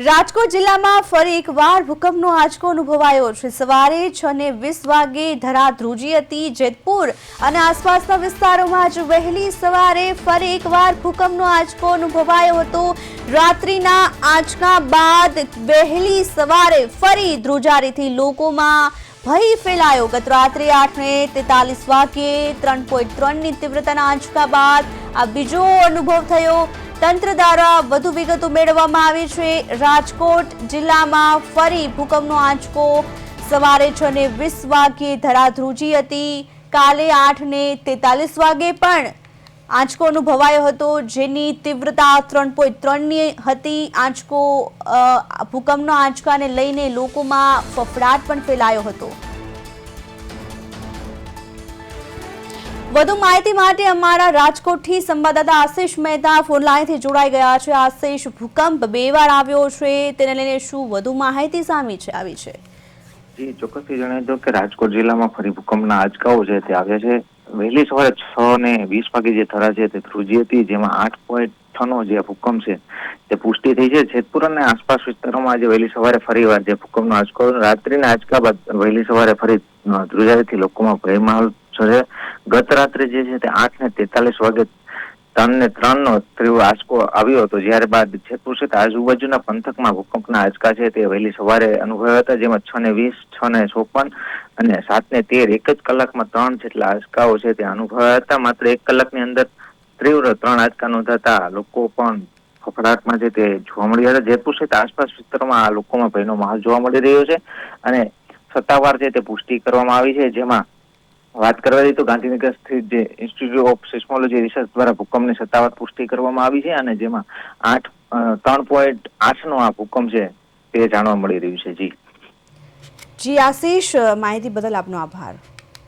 રાજકોટ જિલ્લામાં ફરી એકવાર ભૂકંપનો આંચકો અનુભવાયો. છે સવારે છ ને વીસ વાગે ધરા ધ્રુજી હતી જેતપુર અને આસપાસના વિસ્તારોમાં આજ વહેલી સવારે ફરી એકવાર ભૂકંપનો આંચકો અનુભવાયો હતો. રાત્રિના આંચકા બાદ વહેલી સવારે ફરી ધ્રુજારીથી લોકોમાં ભય ફેલાયો. ગત રાત્રે આઠ ને તેતાલીસ વાગ્યે ત્રણ પોઈન્ટ ત્રણની તીવ્રતાના આંચકા બાદ આ બીજો અનુભવ થયો. તંત્ર દ્વારા વધુ વિગતો મેળવવામાં આવી છે. રાજકોટ જિલ્લામાં ફરી ભૂકંપનો આંચકો. સવારે છ ને વીસ વાગ્યે ધરાધ્રુજી હતી. કાલે આઠ ને તેતાલીસ વાગે પણ આંચકો અનુભવાયો હતો. જેની તીવ્રતા ત્રણ પોઈન્ટ ત્રણની હતી. આંચકો ભૂકંપનો આંચકાને લઈને લોકોમાં ફફડાટ પણ ફેલાયો હતો. વધુ માહિતી માટે અમારા રાજકોટથી સંવાદદાતા આશિષ મહેતા ફોનલાઈનથી જોડાઈ ગયા છે. આશિષ, ભૂકંપ બે વાર આવ્યો છે. તેને લઈને શું વધુ માહિતી સામી છે આવી છે? જી, ચોક્કસથી જણાવી દો કે રાજકોટ જિલ્લામાં ફરી ભૂકંપના આંચકાઓ છે તે આવ્યા છે. વહેલી સવારે છ ને વીસ વાગે જે થરા છે તે ધ્રુજી હતી, જેમાં આઠ પોઈન્ટ છનો જે ભૂકંપ છે તે પુષ્ટિ થઈ છે. જેતપુર અને આસપાસ વિસ્તારોમાં આજે વહેલી સવારે ફરી વાર જે ભૂકંપનો આંચકો, રાત્રિના આંચકા બાદ વહેલી સવારે ફરી ધ્રુજારીથી લોકોમાં ભય માહોલ છે ગત રાત્રે જે છે તે આઠ ને તેતાલીસ વાગે ત્રણ ને ત્રણ નો તીવ્ર આંચકો આવ્યો હતો. જ્યારે બાદ જેતપુર આજુબાજુના પંથકમાં ભૂકંપના આંચકા છે તે વહેલી સવારે અનુભવ્યા હતા, જેમાં છ ને વીસ, છ ને ચોપન અને સાત ને તેર એક જ કલાકમાં ત્રણ જેટલા આંચકાઓ છે તે અનુભવ્યા હતા. માત્ર એક કલાકની અંદર તીવ્ર ત્રણ આંચકા નોંધાતા લોકો પણ ફફડાટમાં છે તે જોવા મળ્યા હતા જેતપુર સહિત આસપાસ વિસ્તારોમાં આ લોકોમાં ભયનો માહોલ જોવા મળી રહ્યો છે અને સત્તાવાર છે તે પુષ્ટિ કરવામાં આવી છે, જેમાં વાત કરવા જઈએ તો ગાંધીનગર સ્થિત જે ઇન્સ્ટિટ્યૂટ ઓફ સિસ્મોલોજી રિસર્ચ દ્વારા ભૂકંપની સત્તાવાર પુષ્ટિ કરવામાં આવી છે અને જેમાં આઠ ત્રણ પોઈન્ટ આઠનો આ ભૂકંપ છે તે જાણવા મળી રહ્યું છે. જી. જી, આશીષ માહિતી બદલ આપનો આભાર.